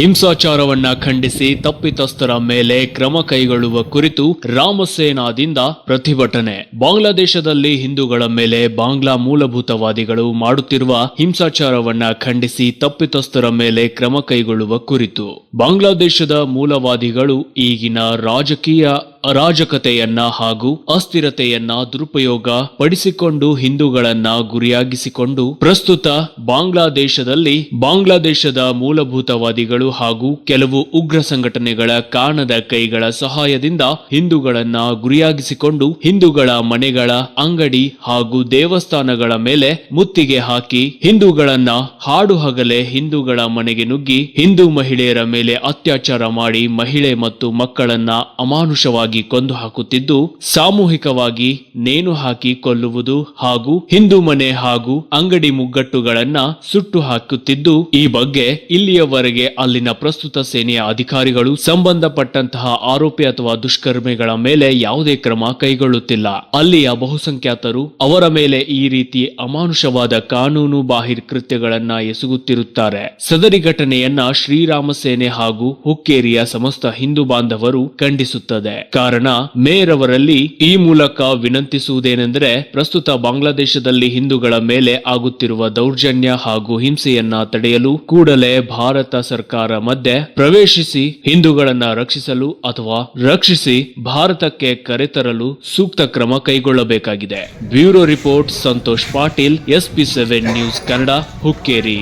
ಹಿಂಸಾಚಾರವನ್ನ ಖಂಡಿಸಿ ತಪ್ಪಿತಸ್ಥರ ಮೇಲೆ ಕ್ರಮ ಕೈಗೊಳ್ಳುವ ಕುರಿತು ರಾಮಸೇನಾದಿಂದ ಪ್ರತಿಭಟನೆ. ಬಾಂಗ್ಲಾದೇಶದಲ್ಲಿ ಹಿಂದೂಗಳ ಮೇಲೆ ಬಾಂಗ್ಲಾ ಮೂಲಭೂತವಾದಿಗಳು ಮಾಡುತ್ತಿರುವ ಹಿಂಸಾಚಾರವನ್ನ ಖಂಡಿಸಿ ತಪ್ಪಿತಸ್ಥರ ಮೇಲೆ ಕ್ರಮ ಕೈಗೊಳ್ಳುವ ಕುರಿತು. ಬಾಂಗ್ಲಾದೇಶದ ಮೂಲವಾದಿಗಳು ಈಗಿನ ರಾಜಕೀಯ ಅರಾಜಕತೆಯನ್ನ ಹಾಗೂ ಅಸ್ಥಿರತೆಯನ್ನ ದುರುಪಯೋಗ ಪಡಿಸಿಕೊಂಡು ಹಿಂದೂಗಳನ್ನ ಗುರಿಯಾಗಿಸಿಕೊಂಡು ಪ್ರಸ್ತುತ ಬಾಂಗ್ಲಾದೇಶದಲ್ಲಿ ಬಾಂಗ್ಲಾದೇಶದ ಮೂಲಭೂತವಾದಿಗಳು ಹಾಗೂ ಕೆಲವು ಉಗ್ರ ಸಂಘಟನೆಗಳ ಕಾಣದ ಕೈಗಳ ಸಹಾಯದಿಂದ ಹಿಂದೂಗಳನ್ನ ಗುರಿಯಾಗಿಸಿಕೊಂಡು ಹಿಂದೂಗಳ ಮನೆಗಳ ಅಂಗಡಿ ಹಾಗೂ ದೇವಸ್ಥಾನಗಳ ಮೇಲೆ ಮುತ್ತಿಗೆ ಹಾಕಿ ಹಿಂದೂಗಳನ್ನ ಹಾಡು ಹಗಲೆ ಹಿಂದೂಗಳ ಮನೆಗೆ ನುಗ್ಗಿ ಹಿಂದೂ ಮಹಿಳೆಯರ ಮೇಲೆ ಅತ್ಯಾಚಾರ ಮಾಡಿ ಮಹಿಳೆ ಮತ್ತು ಮಕ್ಕಳನ್ನ ಅಮಾನುಷವಾಗಿ ಕೊಂದು ಹಾಕುತ್ತಿದ್ದು, ಸಾಮೂಹಿಕವಾಗಿ ನೇಣು ಹಾಕಿ ಕೊಲ್ಲುವುದು ಹಾಗೂ ಹಿಂದೂ ಮನೆ ಹಾಗೂ ಅಂಗಡಿ ಮುಗ್ಗಟ್ಟುಗಳನ್ನ ಸುಟ್ಟು ಹಾಕುತ್ತಿದ್ದು, ಈ ಬಗ್ಗೆ ಇಲ್ಲಿಯವರೆಗೆ ಅಲ್ಲಿನ ಪ್ರಸ್ತುತ ಸೇನೆಯ ಅಧಿಕಾರಿಗಳು ಸಂಬಂಧಪಟ್ಟಂತಹ ಆರೋಪಿ ಅಥವಾ ದುಷ್ಕರ್ಮಿಗಳ ಮೇಲೆ ಯಾವುದೇ ಕ್ರಮ ಕೈಗೊಳ್ಳುತ್ತಿಲ್ಲ. ಅಲ್ಲಿಯ ಬಹುಸಂಖ್ಯಾತರು ಅವರ ಮೇಲೆ ಈ ರೀತಿ ಅಮಾನುಷವಾದ ಕಾನೂನು ಬಾಹಿರ್ ಕೃತ್ಯಗಳನ್ನ ಎಸಗುತ್ತಿರುತ್ತಾರೆ. ಸದರಿ ಘಟನೆಯನ್ನ ಶ್ರೀರಾಮ ಸೇನೆ ಹಾಗೂ ಹುಕ್ಕೇರಿಯ ಸಮಸ್ತ ಹಿಂದೂ ಬಾಂಧವರು ಖಂಡಿಸುತ್ತದೆ. ಕಾರಣ ಮೇಯರ್ ಅವರಲ್ಲಿ ಈ ಮೂಲಕ ವಿನಂತಿಸುವುದೇನೆಂದರೆ ಪ್ರಸ್ತುತ ಬಾಂಗ್ಲಾದೇಶದಲ್ಲಿ ಹಿಂದೂಗಳ ಮೇಲೆ ಆಗುತ್ತಿರುವ ದೌರ್ಜನ್ಯ ಹಾಗೂ ಹಿಂಸೆಯನ್ನ ತಡೆಯಲು ಕೂಡಲೇ ಭಾರತ ಸರ್ಕಾರ ಮಧ್ಯೆ ಪ್ರವೇಶಿಸಿ ಹಿಂದೂಗಳನ್ನ ರಕ್ಷಿಸಲು ಅಥವಾ ರಕ್ಷಿಸಿ ಭಾರತಕ್ಕೆ ಕರೆತರಲು ಸೂಕ್ತ ಕ್ರಮ ಕೈಗೊಳ್ಳಬೇಕಾಗಿದೆ. Bureau report Santosh Patil, SP seven news Kannada, Hukkeri.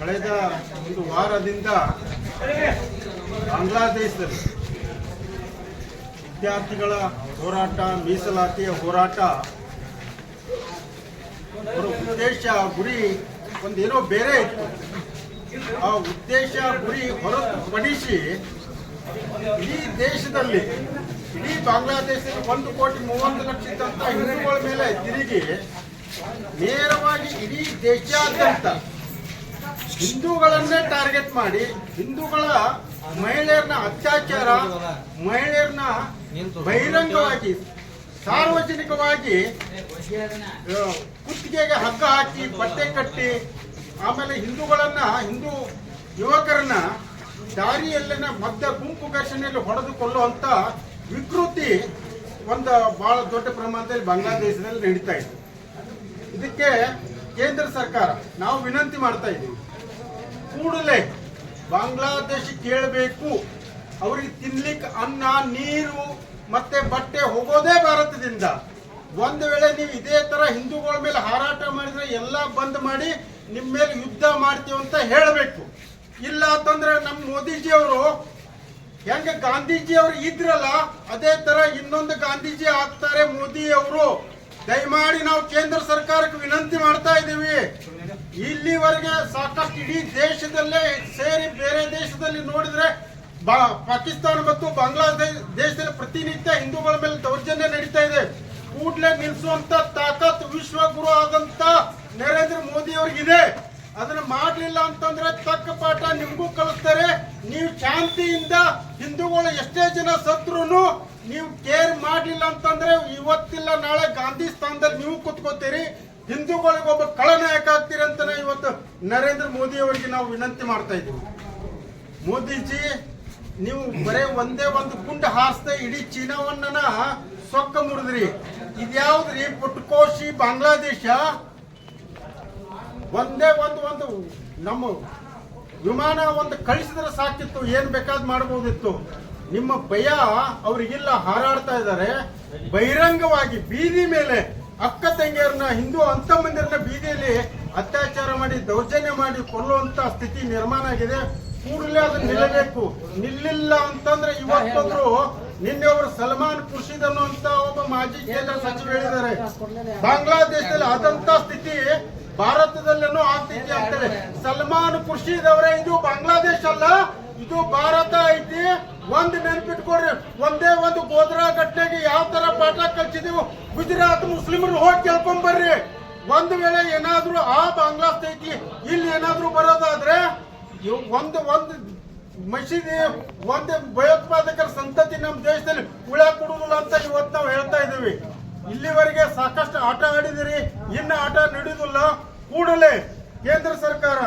ಕಳೆದ ಒಂದು ವಾರದಿಂದ ಬಾಂಗ್ಲಾದೇಶದಲ್ಲಿ ವಿದ್ಯಾರ್ಥಿಗಳ ಹೋರಾಟ, ಮೀಸಲಾತಿಯ ಹೋರಾಟ. ಅವರ ಉದ್ದೇಶ, ಗುರಿ ಒಂದೇನೋ ಬೇರೆ ಇತ್ತು. ಆ ಉದ್ದೇಶ, ಗುರಿ ಹೊರತುಪಡಿಸಿ ಇಡೀ ದೇಶದಲ್ಲಿ, ಇಡೀ ಬಾಂಗ್ಲಾದೇಶದಲ್ಲಿ ಒಂದು ಕೋಟಿ ಮೂವತ್ತು ಲಕ್ಷ ಇದ್ದಂಥ ಹಿಂದೂಗಳ ಮೇಲೆ ತಿರುಗಿ ನೇರವಾಗಿ ಇಡೀ ದೇಶಾದ್ಯಂತ ಹಿಂದೂಗಳನ್ನೇ ಟಾರ್ಗೆಟ್ ಮಾಡಿ, ಹಿಂದೂಗಳ ಮಹಿಳೆಯರನ್ನ ಅತ್ಯಾಚಾರ ಮಹಿಳೆಯರನ್ನ ಬಹಿರಂಗವಾಗಿ, ಸಾರ್ವಜನಿಕವಾಗಿ ಕುತ್ತಿಗೆಗೆ ಹಗ್ಗ ಹಾಕಿ, ಬಟ್ಟೆ ಕಟ್ಟಿ, ಆಮೇಲೆ ಹಿಂದೂಗಳನ್ನ, ಹಿಂದೂ ಯುವಕರನ್ನ ದಾರಿಯಲ್ಲಿನ ಮಧ್ಯ ಗುಂಪು ಘರ್ಷಣೆಯಲ್ಲಿ ಹೊಡೆದು ಕೊಲ್ಲುವಂತ ವಿಕೃತಿ ಒಂದು ಬಹಳ ದೊಡ್ಡ ಪ್ರಮಾಣದಲ್ಲಿ ಬಾಂಗ್ಲಾದೇಶದಲ್ಲಿ ನಡೀತಾ ಇದೆ. ಇದಕ್ಕೆ ಕೇಂದ್ರ ಸರ್ಕಾರ, ನಾವು ವಿನಂತಿ ಮಾಡ್ತಾ ಇದ್ದೀವಿ. ಕೂಡಲೇ ಬಾಂಗ್ಲಾದೇಶ ಕೇಳಬೇಕು. ಅವರಿಗೆ ತಿನ್ಲಿಕ್ಕೆ ಅನ್ನ, ನೀರು, ಮತ್ತೆ ಬಟ್ಟೆ ಹೋಗೋದೇ ಭಾರತದಿಂದ. ಒಂದು ವೇಳೆ ನೀವು ಇದೇ ತರ ಹಿಂದೂಗಳ ಮೇಲೆ ಹಾರಾಟ ಮಾಡಿದ್ರೆ ಎಲ್ಲ ಬಂದ್ ಮಾಡಿ ನಿಮ್ಮ ಮೇಲೆ ಯುದ್ಧ ಮಾಡ್ತೀವಿ ಅಂತ ಹೇಳಬೇಕು. ಇಲ್ಲ ಅಂತಂದ್ರೆ ನಮ್ಮ ಮೋದಿಜಿ ಅವರು, ಹೆಂಗ ಗಾಂಧೀಜಿ ಅವರು ಇದ್ರಲ್ಲ, ಅದೇ ತರ ಇನ್ನೊಂದು ಗಾಂಧೀಜಿ ಆಗ್ತಾರೆ ಮೋದಿ ಅವರು. ದಯಮಾಡಿ ನಾವು ಕೇಂದ್ರ ಸರ್ಕಾರಕ್ಕೆ ವಿನಂತಿ ಮಾಡ್ತಾ ಇದ್ದೀವಿ ಇಲ್ಲಿವರೆಗೆ ಸಾಕಷ್ಟು ಇಡೀ ದೇಶದಲ್ಲೇ ಸೇರಿ ಬೇರೆ ದೇಶದಲ್ಲಿ ನೋಡಿದ್ರೆ ಪಾಕಿಸ್ತಾನ ಮತ್ತು ಬಾಂಗ್ಲಾದೇಶ, ದೇಶದಲ್ಲಿ ಪ್ರತಿನಿತ್ಯ ಹಿಂದೂಗಳ ಮೇಲೆ ದೌರ್ಜನ್ಯ ನಡೀತಾ ಇದೆ. ಕೂಡಲೇ ನಿಲ್ಲಿಸುವಂತ ತಾಕತ್ ವಿಶ್ವಗುರು ಆದಂತ ನರೇಂದ್ರ ಮೋದಿ ಅವ್ರಿಗಿದೆ ಅದನ್ನ ಮಾಡ್ಲಿಲ್ಲ ಅಂತಂದ್ರೆ ತಕ್ಕ ಪಾಠ ನಿಮ್ಗೂ ಕಲಿಸ್ತಾರೆ. ನೀವು ಶಾಂತಿಯಿಂದ ಹಿಂದೂಗಳು ಎಷ್ಟೇ ಜನ ಸತ್ರುನು ನೀವು ಕೇರ್ ಮಾಡ್ಲಿಲ್ಲ ಅಂತಂದ್ರೆ ಇವತ್ತಿಲ್ಲ, ನಾಳೆ ಗಾಂಧಿ ಸ್ಥಾನದಲ್ಲಿ ನೀವು ಕುತ್ಕೋತೀರಿ. ಹಿಂದೂಗಳಿಗೆ ಒಬ್ಬ ಕಳನಾಯಕ ಆಗ್ತೀರಂತಾನೆ ಇವತ್ತು ನರೇಂದ್ರ ಮೋದಿ ಅವರಿಗೆ ನಾವು ವಿನಂತಿ ಮಾಡ್ತಾ ಇದ್ದೀವಿ. ಮೋದಿಜಿ, ನೀವು ಬರೇ ಒಂದೇ ಒಂದು ಗುಂಡ ಹಾರಿಸ್ದೆ ಇಡೀ ಚೀನಾವನ್ನ ಸೊಕ್ಕ ಮುರಿದ್ರಿ. ಇದ್ಯಾವ್ದ್ರಿ ಪುಟ್ಕೋಶಿ ಬಾಂಗ್ಲಾದೇಶ? ಒಂದೇ ಒಂದು ಒಂದು ನಮ್ಮ ವಿಮಾನ ಒಂದು ಕಳಿಸಿದ್ರೆ ಸಾಕಿತ್ತು, ಏನ್ ಬೇಕಾದ್ ಮಾಡಬಹುದಿತ್ತು ನಿಮ್ಮ ಭಯ ಅವ್ರಿಗಿಲ್ಲ, ಹಾರಾಡ್ತಾ ಇದ್ದಾರೆ. ಬಹಿರಂಗವಾಗಿ ಬೀದಿ ಮೇಲೆ ಅಕ್ಕ ತಂಗಿಯರನ್ನ ಹಿಂದೂ ಅಂತ ಮಂದಿರನ್ನ ಬೀದಿಯಲ್ಲಿ ಅತ್ಯಾಚಾರ ಮಾಡಿ, ದೌರ್ಜನ್ಯ ಮಾಡಿ ಕೊಲ್ಲುವಂತ ಸ್ಥಿತಿ ನಿರ್ಮಾಣ ಆಗಿದೆ. ಕೂಡಲೇ ಅದನ್ನ ನಿಲ್ಲಬೇಕು. ನಿಲ್ಲಿಲ್ಲ ಅಂತಂದ್ರೆ ಇವತ್ತೊಬ್ರು ನಿನ್ನೆ ಅವರು ಸಲ್ಮಾನ್ ಖುರ್ಷಿದ್ ಅನ್ನುವಂತ ಒಬ್ಬ ಮಾಜಿ ಕೇಂದ್ರ ಸಚಿವ ಹೇಳಿದ್ದಾರೆ. ಬಾಂಗ್ಲಾದೇಶದಲ್ಲಿ ಆದಂತ ಸ್ಥಿತಿ ಭಾರತದಲ್ಲೇನೋ ಸ್ಥಿತಿ ಅಂತಾರೆ ಸಲ್ಮಾನ್ ಖುರ್ಷಿದ್ ಅವರೇ, ಇದು ಬಾಂಗ್ಲಾದೇಶ ಅಲ್ಲ, ಇದು ಭಾರತ ಐತಿ. ಒಂದ್ ನೆನ್ಪಿಟ್ಕೊಡ್ರಿ ಒಂದೇ ಒಂದು ಗೋದ್ರಾ ಘಟನೆಗೆ ಯಾವ ತರ ಪಾಠ ಕಲ್ಸಿದೀವಿ ಗುಜರಾತ್ ಮುಸ್ಲಿಮರು ಹೋಗಿ ಕೇಳ್ಕೊಂಡ್ ಬರ್ರಿ. ಒಂದ್ ವೇಳೆ ಏನಾದ್ರೂ ಆ ಬಾಂಗ್ಲಾ ಸ್ಥಿತಿ ಇಲ್ಲಿ ಏನಾದ್ರೂ ಬರೋದಾದ್ರೆ ಒಂದು ಒಂದು ಮಸೀದಿ, ಒಂದು ಭಯೋತ್ಪಾದಕರ ಸಂತತಿ ನಮ್ಮ ದೇಶದಲ್ಲಿ ಉಳ ಕೊಡುದಿಲ್ಲ ಅಂತ ಇವತ್ತು ನಾವು ಹೇಳ್ತಾ ಇದೀವಿ ಇಲ್ಲಿವರೆಗೆ ಸಾಕಷ್ಟು ಆಟ ಆಡಿದಿರಿ. ಇನ್ನ ಆಟ ನಡೆಯುದಿಲ್ಲ. ಕೂಡಲೇ ಕೇಂದ್ರ ಸರ್ಕಾರ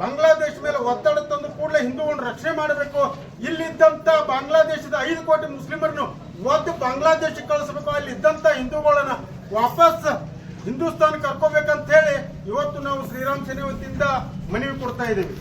ಬಾಂಗ್ಲಾದೇಶ ಮೇಲೆ ಒತ್ತಡ ತಂದು ಕೂಡಲೇ ಹಿಂದೂಗಳನ್ನು ರಕ್ಷಣೆ ಮಾಡಬೇಕು. ಇಲ್ಲಿದ್ದಂತ ಬಾಂಗ್ಲಾದೇಶದ ಐದು ಕೋಟಿ ಮುಸ್ಲಿಮರನ್ನು ಒದ್ದು ಬಾಂಗ್ಲಾದೇಶಕ್ಕೆ ಕಳಿಸ್ಬೇಕು, ಅಲ್ಲಿ ಇದ್ದಂತ ಹಿಂದೂಗಳನ್ನ ವಾಪಸ್ ಹಿಂದೂಸ್ತಾನ ಕರ್ಕೋಬೇಕಂತ ಹೇಳಿ ಇವತ್ತು ನಾವು ಶ್ರೀರಾಮ್ ಸೇನೆ ಮನವಿ ಕೊಡ್ತಾ ಇದ್ದೀವಿ.